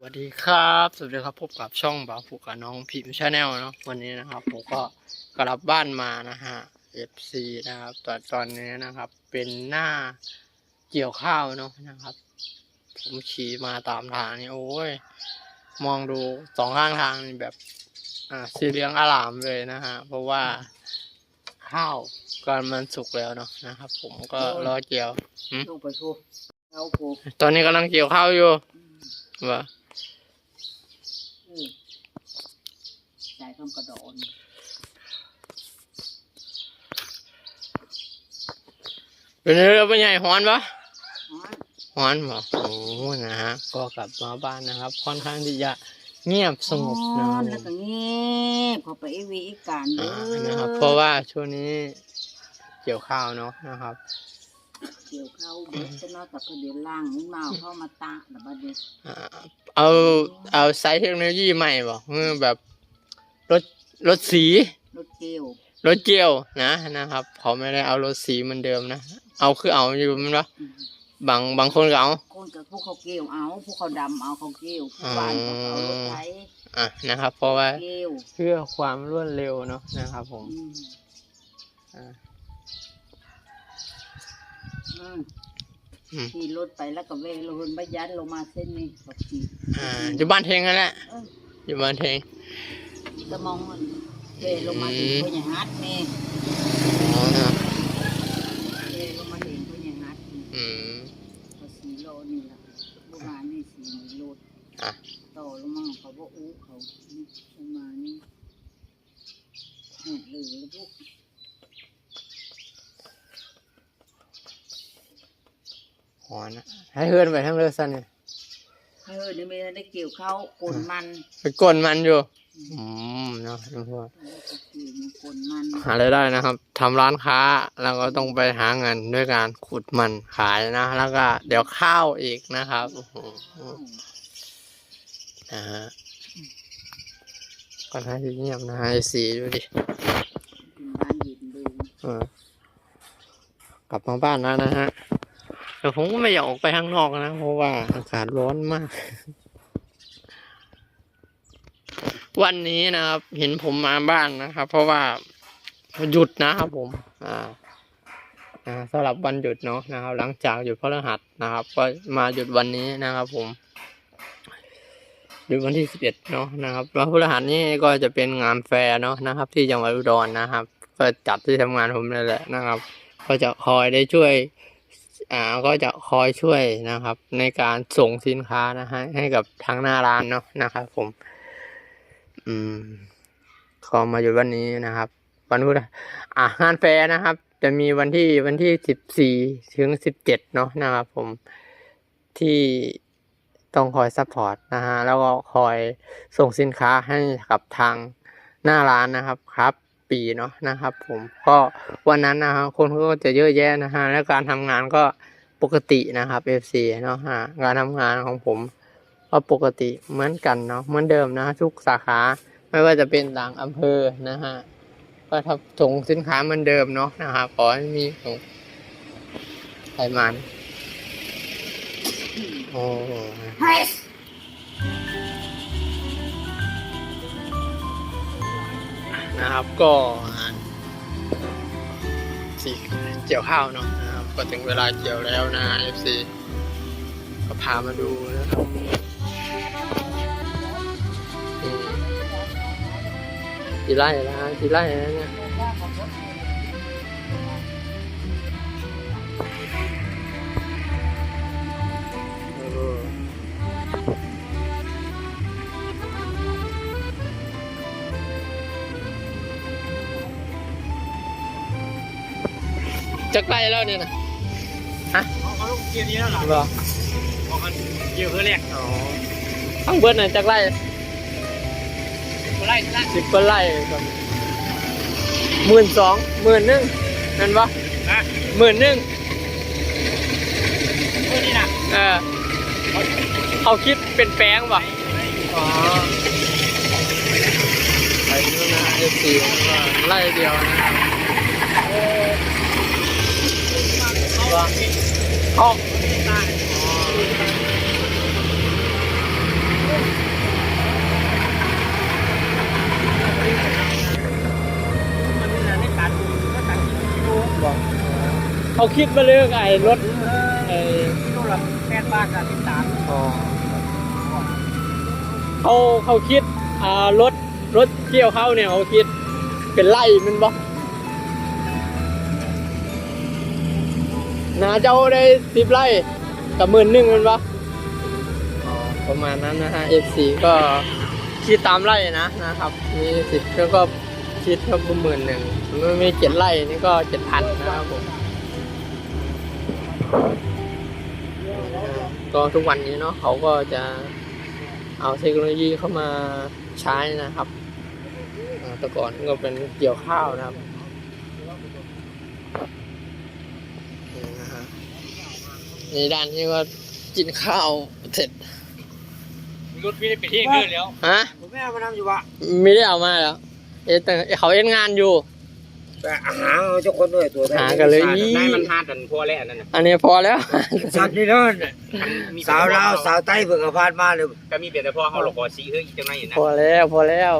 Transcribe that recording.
สวัสดีครับ สวัสดีครับพบกับช่องบ่าวผูกกับน้องพิมพ์ชาแนลเนาะวันนี้นะครับ ผมก็กลับบ้านมานะฮะ FC นะครับตอนตอนนี้นะครับ เป็นหน้าเกี่ยวข้าวเนาะนะครับ ผมขี่มาตามทางนี่โอ้ยมองดูสองข้างทางนี่แบบอ่าสีเหลืองอลามเลยนะฮะเพราะว่าข้าวก่อนมันสุกแล้วเนาะนะครับ ผมก็รอเกี่ยว ลูกไปพูเอาผูตอนนี้กำลังเกี่ยวข้าวอยู่ว่า ใส่ข้ามกระโดดเป็นเรื่องเป็นใหญ่ฮ้อนปะอ๋อฮ้อนปะโอ้นะฮะก็กลับมาบ้านนะครับ ค่อนข้างที่จะเงียบสงบนะคอ๋อรับแล้วก็เงียบพอไปอีวีอีการเด้อ่าอนะครับ เพราะว่าช่วงนี้เกี่ยวข้าวเนาะนะครับ เกี่ยวเข้าเบิดจะนอกจากเดี๋ยวล่างนี่มาเอาเข้ามาตะแล้วบัดนี้อ่าเอาเอาไซส์เทคโนโลยีใหม่บ่คือแบบรถรถสีรถเกี่ยวรถเกี่ยวนะนะครับเขาไม่ได้เอารถสีเหมือนเดิมนะเอาคือเอาอยู่มันวะอืมบางบางคนก็เอาคนกับผู้เขาเกี่ยวเอาผู้เขาดำเอาเขาเกี่ยวผู้บ้านเขาเอารถไถอะนะครับ เพราะว่าเกี่ยวเพื่อความรวดเร็วเนาะนะครับ ผมอืมอ่าอืมอืม ขี่รถไปแล้วก็เวลงบยัดลงมาเส้นนี้กับขี่อ่าอยู่บ้านเทงนั่นแหละเอออยู่บ้านเทงจะมองมันเวลงมาถึงพญาฮัทนี่อ๋อนะเวลงมาถึงพญาฮัทนี่อืม ก็สีโลนี่แหละโบราณนี่สีโลด อะ ต่อลงมาเขาบอกอู้เขานี่ลงมานี่หดเหลือแล้วพวก หอนะให้เฮือนไปทั้งเรือสันเนี่ยเออนี่ไม่ได้เกี่ยวเข้าวกลนมันไปกลนมันอยู่ อืมเนาะทุกคนเออก็คือมันกลนมันหารายได้นะครับทำร้านค้าแล้วก็ต้องไปหาเงินด้วยการขุดมันขายนะ แล้วก็ เดี๋ยวข้าวอีกนะครับโอ้โหนะฮะก่อนหน้าที่เงียบนะฮะไอสีดูดิเป็นบ้านยินดูเออกลับมาบ้านแล้วนะฮะ แต่ผมก็ไม่อยากออกไปข้างนอกนะ เพราะว่าอากาศร้อนมาก วันนี้นะครับ เห็นผมมาบ้านนะครับ เพราะว่าหยุดนะครับผมอ่าอ่าสำหรับวันหยุดเนาะนะครับ หลังจากหยุดพฤหัสนะครับ ก็มาหยุดวันนี้นะครับ ผมหยุดวันที่สิบเอ็ดเนาะนะครับวันพฤหัสนี้ก็จะเป็นงานแฟร์เนาะนะครับ ที่จังหวัดอุดรนะครับ ก็จัดที่ทำงานผมนั่นแหละนะครับ ก็จะคอยได้ช่วย อ่าก็จะคอยช่วยนะครับ ในการส่งสินค้านะฮะให้กับทางหน้าร้านเนาะนะครับ ผม อืมก็มาอยู่วันนี้นะครับ วันพุธอ่างานแฟร์นะครับ จะมีวันที่วันที่สิบสี่ถึงสิบเจ็ดเนาะนะครับ ผมที่ต้องคอยซัพพอร์ตนะฮะแล้วก็คอยส่งสินค้าให้กับทางหน้าร้านนะครับครับ ปีเนาะนะครับ ผมก็วันนั้นนะครับคนก็จะเยอะแยะนะฮะแล้วการทำงานก็ปกตินะครับ FC เนาะฮะการทำงานของผมก็ปกติเหมือนกันเนาะเหมือนเดิมนะทุกสาขาไม่ว่าจะเป็นต่างอำเภอนะฮะก็ทำส่งสินค้าเหมือนเดิมเนาะนะครับขอให้มีของไขมันโอ้ นะครับ ก็สีเกี่ยวข้าวเนาะนะครับก็ถึงเวลาเกี่ยวแล้วนะ FC ก็พามาดูนะครับกี่ไร่แล้วฮะกี่ไร่แล้วเนี่ย จะใกล้แล้วเนี่ยนะเขาเขาลงเกียร์นี้แล้วเหรอเหรอเขาเขาเกียร์เพื่อแรกอ๋อข้างเบิร์น่ะจะใกล้เขาไล่ละสิบกว่าไร่ก่อนหมื่นสองหมื่นหนึ่งนั่นปะนะหมื่นหนึ่งเพื่อนี่นะเออเขาคิดเป็นแปลงปะอ๋อไปนู่นนะเอฟซีไล่เดียวนะครับ ห้องเขาคิดมาเรื่องไอ้รถไอ้รถละแปดบาทกับที่สามเขาเขาคิดอ่ารถรถเกี่ยวเขาเนี่ยเขาคิดเป็นไล่มันบ่ นาเจ้าได้สิบไร่กับหมื่นหนึ่งมันบ่อ๋อประมาณนั้นนะฮะ F4 ก็คิดตามไร่นะนะครับ มีสิบแล้วก็คิดก็ประมาณหนึ่งมันมีเจ็ดไร่นี่ก็เจ็ดพันนะครับผมก็ทุกวันนี้เนาะเขาก็จะเอาเทคโนโลยีเข้ามาใช้นะครับแต่ก่อนก็เป็นเกี่ยวข้าวนะครับ นี่นะฮะในด้านที่ว่ากินข้าวเสร็จรถพี่ได้ไปเที่ยงเกินแล้วฮะผมไม่เอามาทำอยู่วะไม่ได้เอามาแล้วเอ๊ะแต่เขาเอ็นงานอยู่แต่อาหารเอาเจ้าคนด้วยตัวหากันเลยได้มันหาดันพอแล้วนั่นน่ะอันนี้พอแล้วสัตว์นี่เนาะสาวลาวสาวใต้เพิ่งเอาพานมาเลยก็มีเปลี่ยนแต่พอเขาหลอกขอซีเฮ้ยอีกจังไรนะพอแล้วพอแล้ว